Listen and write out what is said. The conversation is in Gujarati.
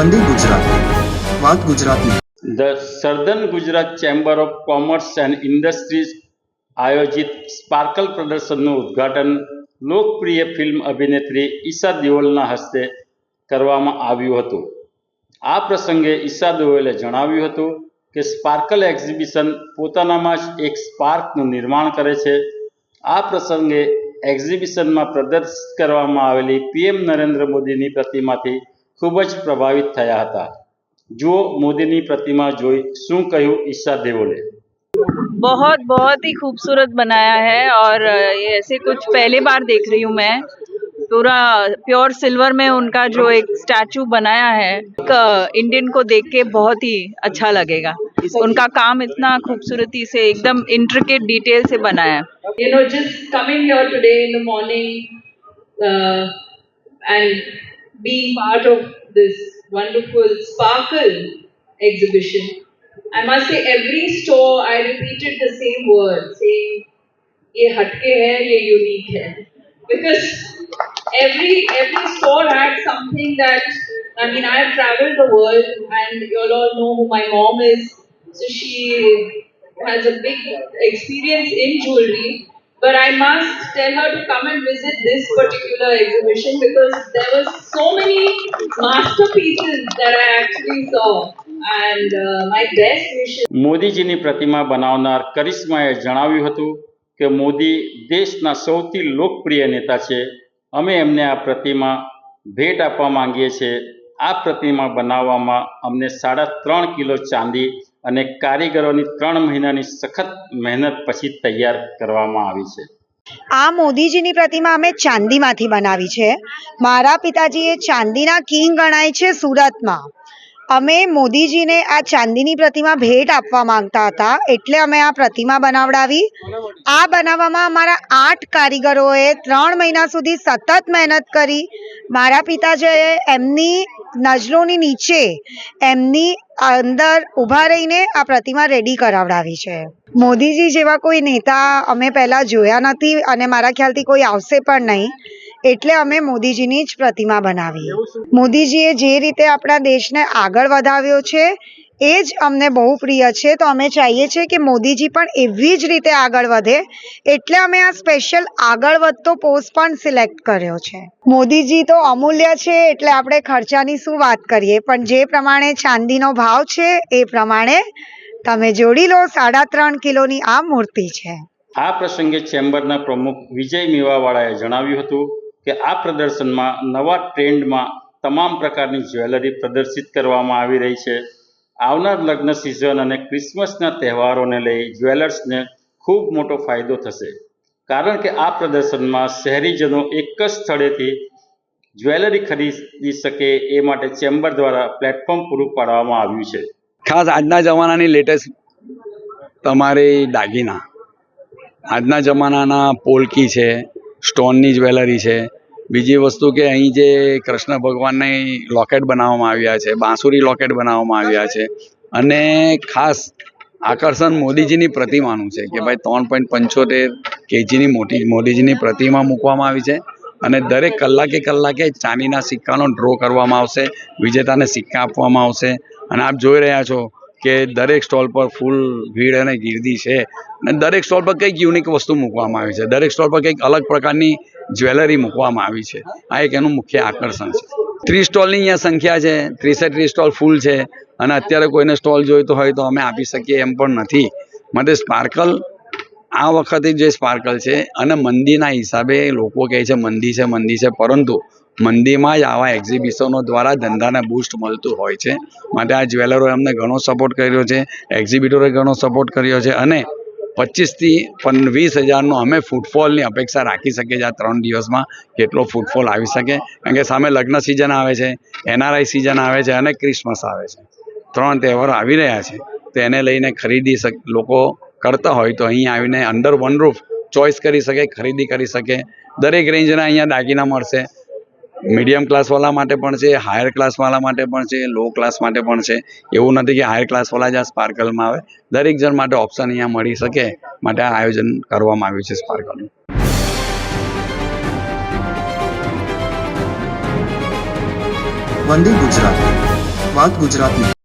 વંદે ગુજરાત. વાત ગુજરાતની the southern Gujarat chamber of commerce and industries આયોજિત સ્પાર્કલ પ્રદર્શનનું ઉદ્ઘાટન લોકપ્રિય ફિલ્મ અભિનેત્રી ઈશા દેઓલના હસ્તે કરવામાં આવ્યું હતું. આ પ્રસંગે ઈશા દેઓલે જણાવ્યું હતું કે સ્પાર્કલ એક્ઝિબિશન પોતાનામાં જ એક સ્પાર્કનું નિર્માણ કરે છે. આ પ્રસંગે એક્ઝિબિશનમાં પ્રદર્શિત કરવામાં આવેલી પીએમ નરેન્દ્ર મોદીની પ્રતિમાથી ખૂબ જ પ્રભાવિત થયા હતા જુઓ મોદીની प्रतिमा જોઈ શું કહ્યું ઈશા દેઓલે बहुत बहुत ही खूबसूरत बनाया है और ये ऐसे कुछ पहले बार देख रही हूँ मैं पूरा प्योर सिल्वर में उनका जो एक स्टैचू बनाया है एक इंडियन को देख के बहुत ही अच्छा लगेगा उनका काम इतना खूबसूरती से एकदम इंट्रिकेट डिटेल से बनाया है you know, just coming here today in the morning uh, and being part of this wonderful sparkle exhibition. I must say, every store I repeated the same word, saying, "Ye hatke hai, ye unique hai," because every every store had something that. I mean, I have traveled the world, and you all know who my mom is. So she has a big experience in jewelry, But I must tell her to come and visit this particular exhibition because there were so many masterpieces that I actually saw. And uh, my best wishes. મોદીજીની પ્રતિમા બનાવનાર કરિશ્માએ જણાવ્યું હતું કે મોદી દેશના સૌથી લોકપ્રિય નેતા છે અમે એમને આ પ્રતિમા ભેટ આપવા માંગીએ છીએ આ પ્રતિમા બનાવવામાં અમને સાડા ત્રણ કિલો ચાંદી અને કારીગરોની ત્રણ મહિનાની સખત મહેનત પછી તૈયાર કરવામાં આવી છે. આ મોદીજીની પ્રતિમા અમે ચાંદીમાંથી બનાવી છે. મારા પિતાજી એ ચાંદીના કિંગ ગણાય છે સુરતમાં. અમે મોદીજીને આ ચાંદીની પ્રતિમા ભેટ આપવા માંગતા હતા એટલે અમે આ પ્રતિમા બનાવડાવી. આ બનાવવામાં અમારા આઠ કારીગરોએ ત્રણ મહિના સુધી સતત મહેનત કરી. મારા પિતાજીએ એમની નજરોની નીચે એમની અંદર ઊભા રહીને આ પ્રતિમા રેડી કરાવડાવી છે. મોદીજી જેવા કોઈ નેતા અમે પહેલાં જોયા નથી અને મારા ખ્યાલથી કોઈ આવશે પણ નહીં, એટલે અમે મોદીજીની જ પ્રતિમા બનાવી. મોદીજીએ જે રીતે આપણા દેશને આગળ વધાવ્યો છે એ જ અમને બહુ પ્રિય છે. તો અમે ચાહીએ છીએ કે મોદીજી પણ એવી જ રીતે આગળ વધે. એટલે અમે આ સ્પેશિયલ આગળ વધતો પોસ્ટ પણ સિલેક્ટ કર્યો છે. મોદીજી તો અમૂલ્ય છે, એટલે આપણે ખર્ચાની શું વાત કરીએ? પણ જે પ્રમાણે ચાંદીનો ભાવ છે, એ પ્રમાણે તમે જોડી લો, સાડા ત્રણ કિલોની આ મૂર્તિ છે. આ પ્રસંગે ચેમ્બરના પ્રમુખ વિજય મેવાવાળાએ જણાવ્યું હતું કે આ પ્રદર્શનમાં નવા ટ્રેન્ડમાં તમામ પ્રકારની જ્વેલરી પ્રદર્શિત કરવામાં આવી રહી છે. આવનાર લગ્ન સિઝન અને ક્રિસમસના તહેવારોને લઈ જ્વેલર્સને ખૂબ મોટો ફાયદો થશે. કારણ કે આ પ્રદર્શનમાં શહેરીજનો એક જ સ્થળેથી જ્વેલરી ખરીદી શકે એ માટે ચેમ્બર દ્વારા પ્લેટફોર્મ પૂરું પાડવામાં આવ્યું છે. ખાસ આજના જમાનાની લેટેસ્ટ તમારી દાગીના. આજના જમાનાના પોલકી છે, સ્ટોનની જ્વેલરી છે બીજી વસ્તુ કે અહીં જે કૃષ્ણ ભગવાનની લોકેટ બનાવવામાં આવ્યા છે, બાંસુરી લોકેટ બનાવવામાં આવ્યા છે અને ખાસ આકર્ષણ મોદીજીની પ્રતિમાનું છે કે ભાઈ ત્રણ પોઈન્ટ પંચોતેર કેજીની મોટી, મોદીજીની પ્રતિમા મૂકવામાં આવી છે અને દરેક કલાકે કલાકે ચાંદીના સિક્કાનો ડ્રો કરવામાં આવશે, વિજેતાને સિક્કા આપવામાં આવશે અને આપ જોઈ રહ્યા છો કે દરેક સ્ટોલ પર ફૂલ ભીડ અને ગીર્દી છે અને દરેક સ્ટોલ પર કંઈક યુનિક વસ્તુ મૂકવામાં આવી છે. દરેક સ્ટોલ પર કંઈક અલગ પ્રકારની જ્વેલરી મૂકવામાં આવી છે. આ એક એનું મુખ્ય આકર્ષણ છે. ત્રીસ સ્ટોલની અહીંયા સંખ્યા છે. ત્રીસે ત્રીસ સ્ટોલ ફૂલ છે. અને અત્યારે કોઈને સ્ટોલ જોઈતો હોય તો અમે આપી શકીએ એમ પણ નથી. માટે સ્પાર્કલ, આ વખતે જે સ્પાર્કલ છે અને મંદીના હિસાબે લોકો કહે છે, મંદી છે મંદી છે. પરંતુ મંદીમાં જ આવા એક્ઝિબિશનો દ્વારા ધંધાને બૂસ્ટ મળતું હોય છે. માટે આ જ્વેલરોએ અમને ઘણો સપોર્ટ કર્યો છે. એક્ઝિબિટરોએ ઘણો સપોર્ટ કર્યો છે. અને પચીસથી પન, વીસ હજારનો અમે ફૂટફોલની અપેક્ષા રાખી શકીએ છીએ આ ત્રણ દિવસમાં કેટલો ફૂટફોલ આવી શકે. કારણ કે સામે લગ્ન સિઝન આવે છે એનઆરઆઈ સિઝન આવે છે અને ક્રિસમસ આવે છે. ત્રણ તહેવારો આવી રહ્યા છે. તો એને લઈને ખરીદી લોકો કરતા હોય તો અહીં આવીને અંડર વન રૂફ ચોઈસ કરી શકે, ખરીદી કરી શકે. દરેક રેન્જના અહીંયા દાગીના મળશે. મીડિયમ ક્લાસવાળા માટે પણ છે હાયર ક્લાસવાળા માટે પણ છે લો ક્લાસ માટે પણ છે. એવું નથી કે હાયર ક્લાસવાળા જ આ સ્પાર્કલમાં આવે. દરેક જણ માટે ઓપ્શન અહીંયા મળી શકે, માટે આ આયોજન કરવામાં આવ્યું છે સ્પાર્કલનું વંદે ગુજરાત, વાત ગુજરાતની